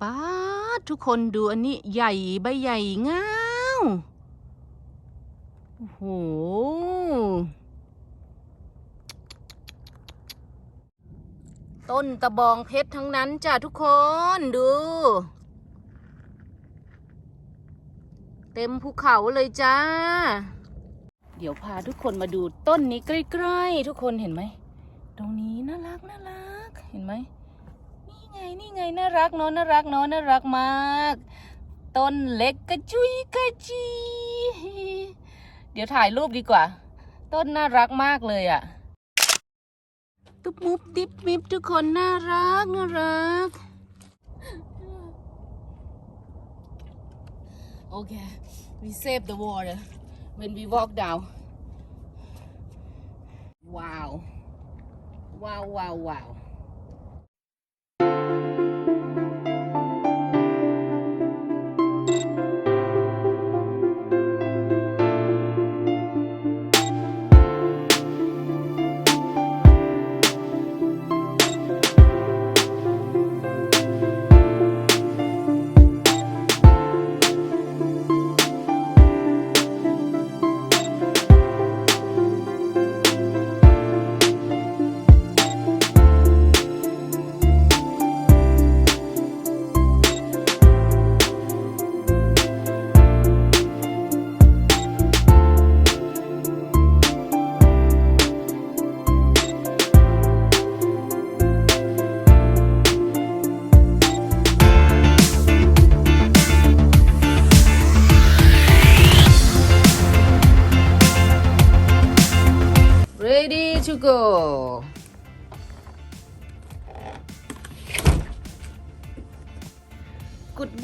ป้าดทุกคนดูอันนี้ใหญ่ใบใหญ่งาโอ้โห ต้นตะบองเพชรทั้งนั้นจ้ะทุกคนดู เต็มภูเขาเลยจ้า เดี๋ยวพาทุกคนมาดูต้นนี้ใกล้ๆ ทุกคนเห็นไหม ตรงนี้น่ารักน่ารัก เห็นไหม ไงนี่ไงน่ารักเนาะน่ารักเนาะน่ารักมาก ต้นเล็กกระจุยกระจี เดี๋ยวถ่ายรูปดีกว่า ต้นน่ารักมากเลยอะ่ะตุ๊บมุบติ๊บมิบทุกคนน่ารักน่ารัก โอเค we save the water when we walk down ว้าว ว้าวว้าวว้าว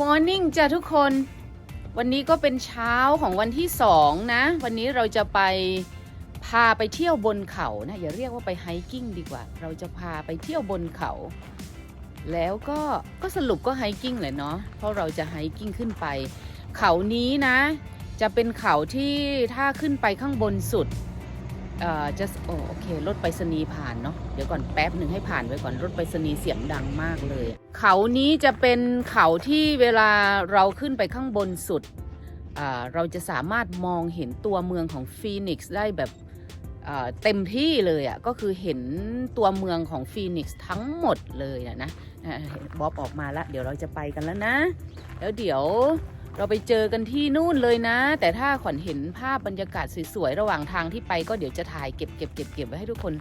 มอร์นิ่งจ้ะทุกคน วันนี้ก็เป็นเช้าของวันที่สองนะ วันนี้เราจะไปพาไปเที่ยวบนเขานะอย่าเรียกว่าไปไฮกิ้งดีกว่า เราจะพาไปเที่ยวบนเขา แล้วก็ก็สรุปก็ไฮกิ้งแหละเนาะเพราะเราจะไฮกิ้งขึ้นไป เขานี้นะ จะเป็นเขาที่ถ้าขึ้นไปข้างบนสุด เอ่อจะโอโอเค รถไปรษณีย์ผ่านเนาะ เดี๋ยวก่อนแป๊บหนึ่งให้ผ่านไปก่อน รถไปรษณีย์เสียงดังมากเลย เขานี้จะเป็นเขาที่เวลาเราขึ้นไปข้างบนสุด เราจะสามารถมองเห็นตัวเมืองของฟีนิกซ์ได้แบบเต็มที่เลยอะ่ะ ก็คือเห็นตัวเมืองของฟีนิกซ์ทั้งหมดเลยนะนะบ๊อบออกมาแล้ว เดี๋ยวเราจะไปกันแล้วนะ แล้วเดี๋ยว เราไปเจอกันที่นู่นเลยนะ แต่ถ้าขวัญเห็นภาพบรรยากาศสวยๆระหว่างทางที่ไปก็เดี๋ยวจะถ่ายเก็บเก็บเก็บเก็บไว้ให้ทุกคน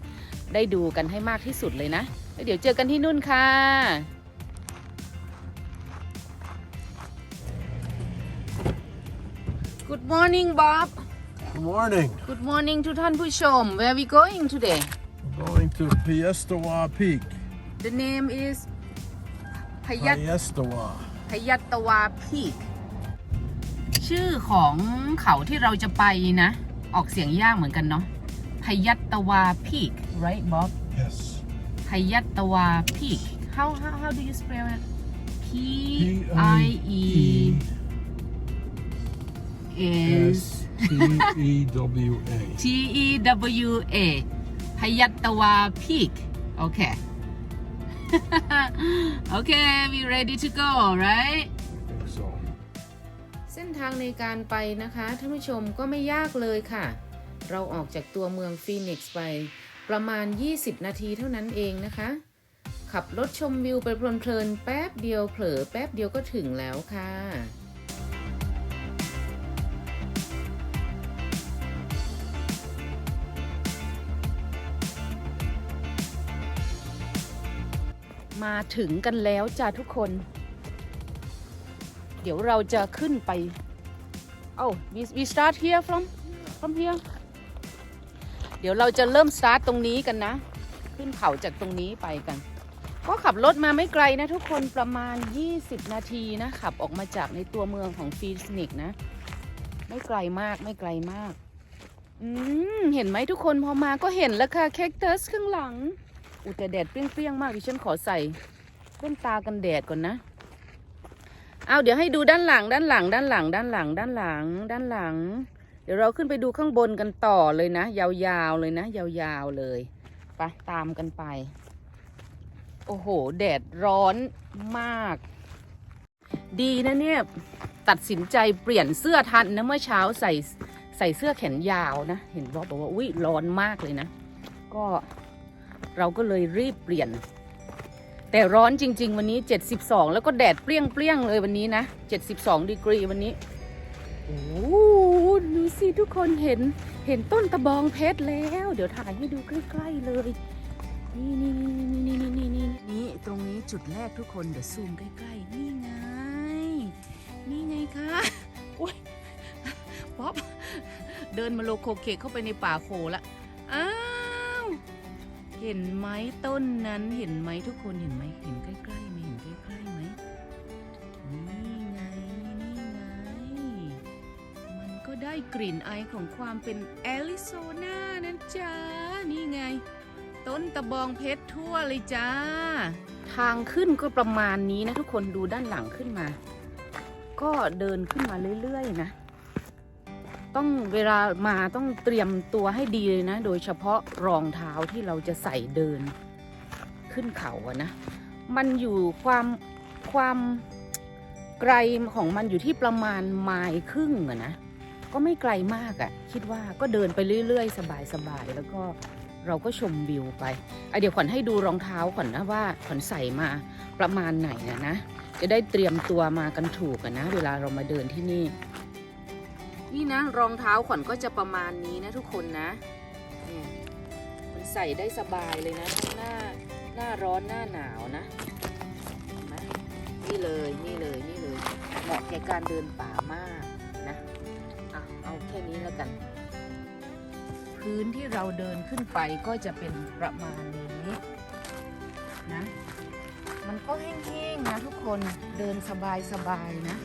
ได้ดูกันให้มากที่สุดเลยนะแล้วเดี๋ยวเจอกันที่นู่นค่ะ Good morning Bob Good morning. Good morning ทุกท่านผู้ชม Where we going today We're going to Piestawa Peak. The name is พยัต Piestawa. พยัตวาพีก ชื่อของเขาที่เราจะไปนะ ออกเสียงยากเหมือนกันเนาะพยัตวาพีก right Bob Yes. พยัตวาพีก how how how do you spell it P I E is T E W A. T E W A พยัตวาพีกโอเคโอเค we ready to go right นทางในการไปนะคะท่านผู้ชมก็ไม่ยากเลยค่ะ เราออกจากตัวเมืองฟีนิกซ์ไปประมาณ 20 นาทีเท่านั้นเองนะคะ ขับรถชมวิวไปเพลินๆแป๊บเดียวเผลอแป๊บเดียวก็ถึงแล้วค่ะมาถึงกันแล้วจ้าทุกคน เดี๋ยวเราจะขึ้นไปเอ้า we we start here from from here เดี๋ยวเราจะเริ่ม start ตรงนี้กันนะ ขึ้นเขาจากตรงนี้ไปกัน ก็ขับรถมาไม่ไกลนะทุกคนประมาณ 20 นาทีนะ ขับออกมาจากในตัวเมืองของฟีนิกนะ ไม่ไกลมากไม่ไกลมาก อืม เห็นไหมทุกคนพอมาก็เห็นแล้วค่ะแคคตัสข้างหลัง อุยแต่แดดเปรี้ยงๆมากดิฉันขอใส่แว่นตากันแดดก่อนนะ เอาเดี๋ยวให้ดูด้านหลัง ด้านหลัง ด้านหลัง ด้านหลัง ด้านหลัง ด้านหลัง เดี๋ยวเราขึ้นไปดูข้างบนกันต่อเลยนะ ยาวๆเลยนะ ยาวๆเลยไปตามกันไป โอ้โห แดดร้อนมาก ดีนะเนี่ย ตัดสินใจเปลี่ยนเสื้อทันนะเมื่อเช้าใส่ใส่เสื้อแขนยาวนะ เห็นบอกบอกว่าอุ้ยร้อนมากเลยนะ ก็เราก็เลยรีบเปลี่ยน แต่ร้อนจริง ๆ วันนี้ 72 แล้วก็แดดเปรี้ยงๆเลยวันนี้นะ 72 ดีกรีวันนี้โอ้ดูสิทุกคนเห็นเห็นต้นตะบองเพชรแล้ว เดี๋ยวถ่ายให้ดูใกล้ๆเลย นี่นี่นี่นี่นี่นี่นี่ตรงนี้จุดแรกทุกคนเดี๋ยวซูมใกล้ๆนี่ไง นี่ไงคะโอุ้ยป๊อปเดินมาโลโคเคเข้าไปในป่าโคละอ้า เห็นไหมต้นนั้นเห็นไหมทุกคนเห็นไหมเห็นใกล้ๆไหมเห็นใกล้ๆไหมนี่ไงนี่ไง มันก็ได้กลิ่นไอของความเป็นแอริโซนานั่นจ้านี่ไง ต้นตะบองเพชรทั่วเลยจ้า ทางขึ้นก็ประมาณนี้นะทุกคนดูด้านหลังขึ้นมา ก็เดินขึ้นมาเรื่อยๆนะ ต้องเวลามาต้องเตรียมตัวให้ดีเลยนะ โดยเฉพาะรองเท้าที่เราจะใส่เดินขึ้นเขาอะนะ มันอยู่ความความไกลของมันอยู่ที่ประมาณไมล์ครึ่งอะนะ ก็ไม่ไกลมากอะคิดว่าก็เดินไปเรื่อย ๆ สบายๆ แล้วก็เราก็ชมวิวไปอเดี๋ยวขวัญให้ดูรองเท้าขวัญนะว่าขวัญใส่มาประมาณไหนนะนะ จะได้เตรียมตัวมากันถูกนะ เวลาเรามาเดินที่นี่ นี่นะรองเท้าขวัญก็จะประมาณนี้นะทุกคนนะเนี่ยมันใส่ได้สบายเลยนะทั้งหน้าหน้าร้อนหน้าหนาวนะนี่เลยนี่เลยนี่เลยเหมาะแก่การเดินป่ามากนะอะเอาแค่นี้แล้วกัน พื้นที่เราเดินขึ้นไปก็จะเป็นประมาณนี้นะมันก็แห้งๆนะทุกคนเดินสบายๆนะ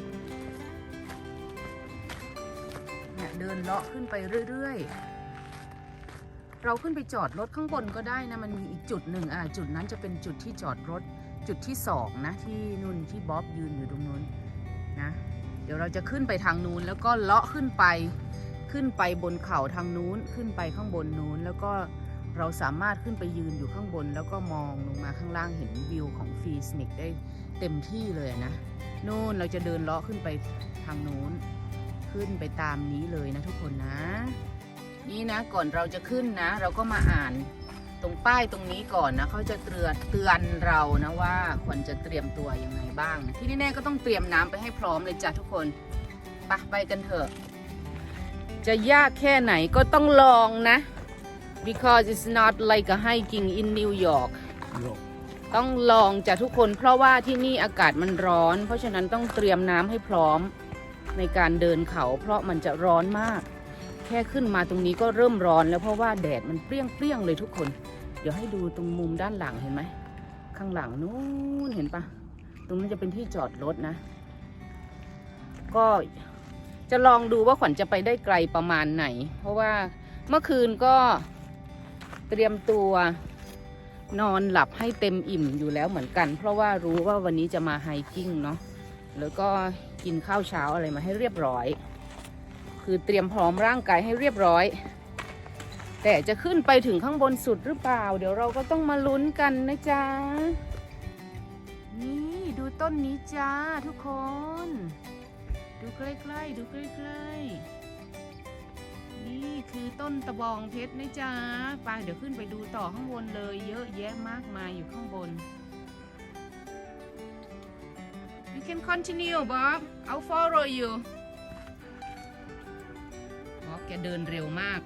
เดินเลาะขึ้นไปเรื่อยๆ เราขึ้นไปจอดรถข้างบนก็ได้นะ มันมีอีกจุดหนึ่งอ่าจุดนั้นจะเป็นจุดที่จอดรถจุดที่สองนะ ที่นุ่นที่บ๊อบยืนอยู่ตรงนู้นนะ เดี๋ยวเราจะขึ้นไปทางนู้นแล้วก็เลาะขึ้นไปขึ้นไปบนเขาทางนู้นขึ้นไปข้างบนนู้นแล้วก็เราสามารถขึ้นไปยืนอยู่ข้างบน แล้วก็มองลงมาข้างล่างเห็นวิวของฟีสนิกได้เต็มที่เลยนะ นู่นเราจะเดินเลาะขึ้นไปทางนู้น ขึ้นไปตามนี้เลยนะทุกคนนะ นี่นะก่อนเราจะขึ้นนะ เราก็มาอ่านตรงป้ายตรงนี้ก่อนนะเขาจะเตือนเตือนเรานะว่าควรจะเตรียมตัวยังไงบ้างนะที่แน่ๆก็ต้องเตรียมน้ำไปให้พร้อมเลยจ้ะทุกคนไปไปกันเถอะ จะยากแค่ไหนก็ต้องลองนะ because it's not like a hiking in New York No. ต้องลองจ้ะทุกคนเพราะว่าที่นี่อากาศมันร้อน เพราะฉะนั้นต้องเตรียมน้ำให้พร้อม ในการเดินเขา เพราะมันจะร้อนมาก แค่ขึ้นมาตรงนี้ก็เริ่มร้อนแล้วเพราะว่าแดดมันเปรี้ยงเปรี้ยงๆเลยทุกคน เดี๋ยวให้ดูตรงมุมด้านหลังเห็นไหม ข้างหลังนู้นเห็นปะตรงนั้นจะเป็นที่จอดรถนะ ก็จะลองดูว่าขวัญจะไปได้ไกลประมาณไหน เพราะว่าเมื่อคืนก็เตรียมตัวนอนหลับให้เต็มอิ่มอยู่แล้วเหมือนกัน เพราะว่ารู้ว่าวันนี้จะมาไฮกิ้งเนาะแล้วก็กินข้าวเช้าอะไรมาให้เรียบร้อย คือเตรียมพร้อมร่างกายให้เรียบร้อย แต่จะขึ้นไปถึงข้างบนสุดหรือเปล่า เดี๋ยวเราก็ต้องมาลุ้นกันนะจ๊ะ นี่ดูต้นนี้จ้าทุกคน ดูใกล้ๆดูใกล้ๆ นี่คือต้นตะบองเพชรนะจ๊ะไปเดี๋ยวขึ้นไปดูต่อข้างบนเลย เยอะแยะมากมายอยู่ข้างบน can continue Bob I'll follow you บ๊อบแกเดินเร็วมาก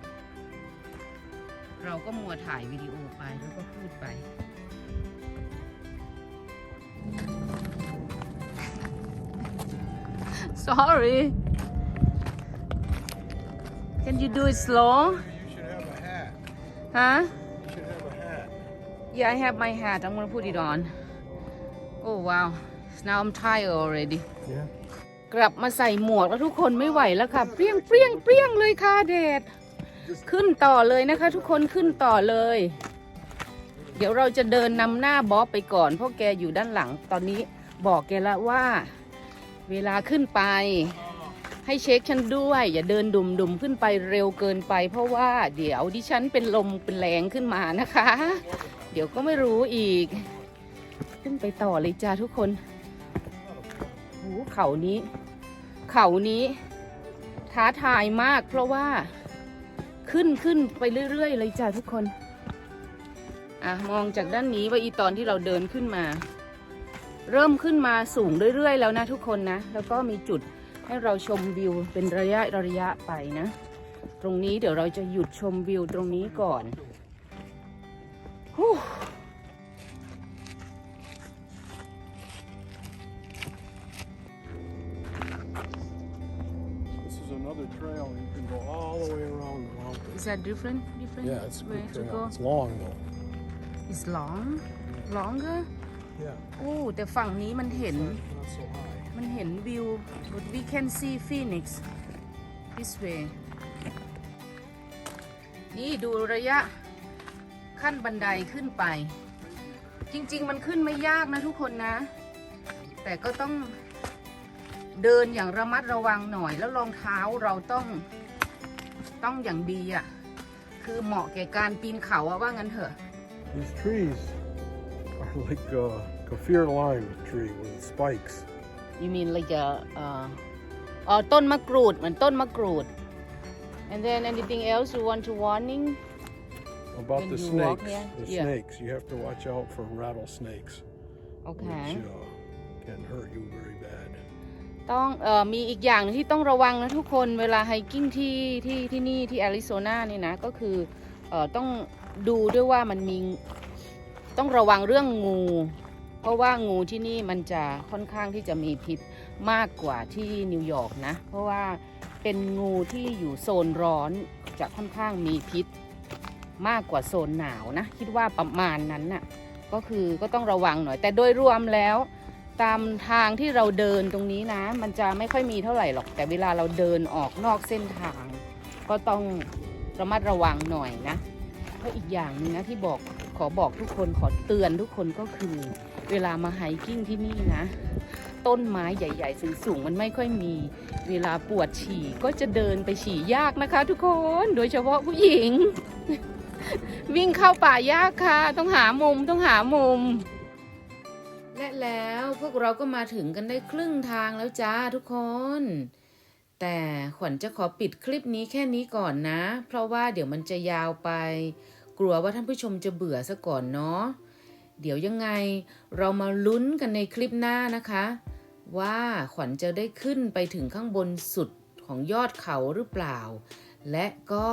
เราก็มัวถ่ายวิดีโอไปแล้วก็พูดไป Sorry Can you do it slow You should have a hat. huh You should have a hat. Yeah I have my hat I'm gonna put it on Oh wow now I'm tired already Yeah. กลับมาใส่หมวกแล้วทุกคนไม่ไหวแล้วค่ะ เปรี้ยงเปรี้ยงเปรี้ยงเลยค่ะแดด ขึ้นต่อเลยนะคะ ทุกคนขึ้นต่อเลย เดี๋ยวเราจะเดินนำหน้าบ๊อบไปก่อนเพราะแกอยู่ด้านหลังตอนนี้บอกแกแล้วว่า เวลาขึ้นไป ให้เช็คฉันด้วย อย่าเดินดุมดุมๆขึ้นไปเร็วเกินไป เพราะว่าเดี๋ยวดิฉันเป็นลมเป็นแรงขึ้นมานะคะ เดี๋ยวก็ไม่รู้อีก ขึ้นไปต่อเลยจ้าทุกคน โอ้เขานี้ เขานี้ ท้าทายมาก เพราะว่าขึ้นขึ้นไปเรื่อยๆ เลยจ้ะทุกคน อะ มองจากด้านนี้ว่าอีตอนที่เราเดินขึ้นมา เริ่มขึ้นมาสูงเรื่อยๆ แล้วนะทุกคนนะ แล้วก็มีจุดให้เราชมวิวเป็นระยะระยะไปนะ ตรงนี้เดี๋ยวเราจะหยุดชมวิวตรงนี้ก่อนฮู้ Is that different different Yeah, it's a way good to trail. go It's long though. It's long longer Yeah. โอ้แต่ฝั่งนี้มันเห็น Not, not so high. มันเห็นวิว but we can see Phoenix this way นี่ดูระยะขั้นบันไดขึ้นไป จริง ๆ มันขึ้นไม่ยากนะทุกคนนะ แต่ก็ต้องเดินอย่างระมัดระวังหน่อยแล้วรองเท้าเราต้อง ต้องอย่างดีอะ่ะ คือเหมาะแก่การปีนเขาอะว่างั้นเถอะ These trees are like a kaffir lime tree with spikes. You mean like a เอ่ออ๋อต้นมะกรูดเหมือนต้นมะกรูด and then anything else you want to warning About When the you walk snakes. here? The Yeah. snakes. You have to watch out for rattlesnakes, โอเค which uh, can hurt you very bad. ต้องออมีอีกอย่างที่ต้องระวังนะทุกคนเวลาไฮกิ้งที่ที่ที่นี่ที่แอริโซนานี่นะก็คือออต้องดูด้วยว่ามันมีต้องระวังเรื่องงู เพราะว่างูที่นี่มันจะค่อนข้างที่จะมีพิษมากกว่าที่นิวยอร์กนะ เพราะว่าเป็นงูที่อยู่โซนร้อนจะค่อนข้างมีพิษมากกว่าโซนหนาวนะ คิดว่าประมาณนั้นน่ะก็คือก็ต้องระวังหน่อย แต่โดยรวมแล้ว ตามทางที่เราเดินตรงนี้นะ มันจะไม่ค่อยมีเท่าไหร่หรอก แต่เวลาเราเดินออกนอกเส้นทาง ก็ต้องระมัดระวังหน่อยนะแล้วอีกอย่างหนึงนะที่บอกขอบอกทุกคนขอเตือนทุกคนก็คือ เวลามาไฮกิ้งที่นี่นะ ต้นไม้ใหญ่ๆสูงๆมันไม่ค่อยมี เวลาปวดฉี่ก็จะเดินไปฉี่ยากนะคะ ทุกคนโดยเฉพาะผู้หญิง วิ่งเข้าป่ายากค่ะ ต้องหามุมต้องหามุม และแล้วพวกเราก็มาถึงกันได้ครึ่งทางแล้วจ้าทุกคน แต่ขวัญจะขอปิดคลิปนี้แค่นี้ก่อนนะ เพราะว่าเดี๋ยวมันจะยาวไป กลัวว่าท่านผู้ชมจะเบื่อซะก่อนเนาะเดี๋ยวยังไงเรามาลุ้นกันในคลิปหน้านะคะ ว่าขวัญจะได้ขึ้นไปถึงข้างบนสุดของยอดเขาหรือเปล่า และก็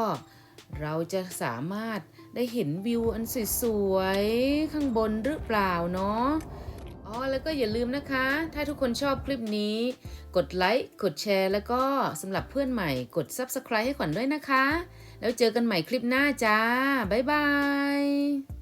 เราจะสามารถได้เห็นวิวอันสวยๆข้างบนหรือเปล่าเนาะ อ๋อแล้วก็อย่าลืมนะคะ ถ้าทุกคนชอบคลิปนี้ กดไลค์กดแชร์ แล้วก็สำหรับเพื่อนใหม่กด Subscribe ให้ขวัญด้วยนะคะ แล้วเจอกันใหม่คลิปหน้าจ้า บ๊ายบาย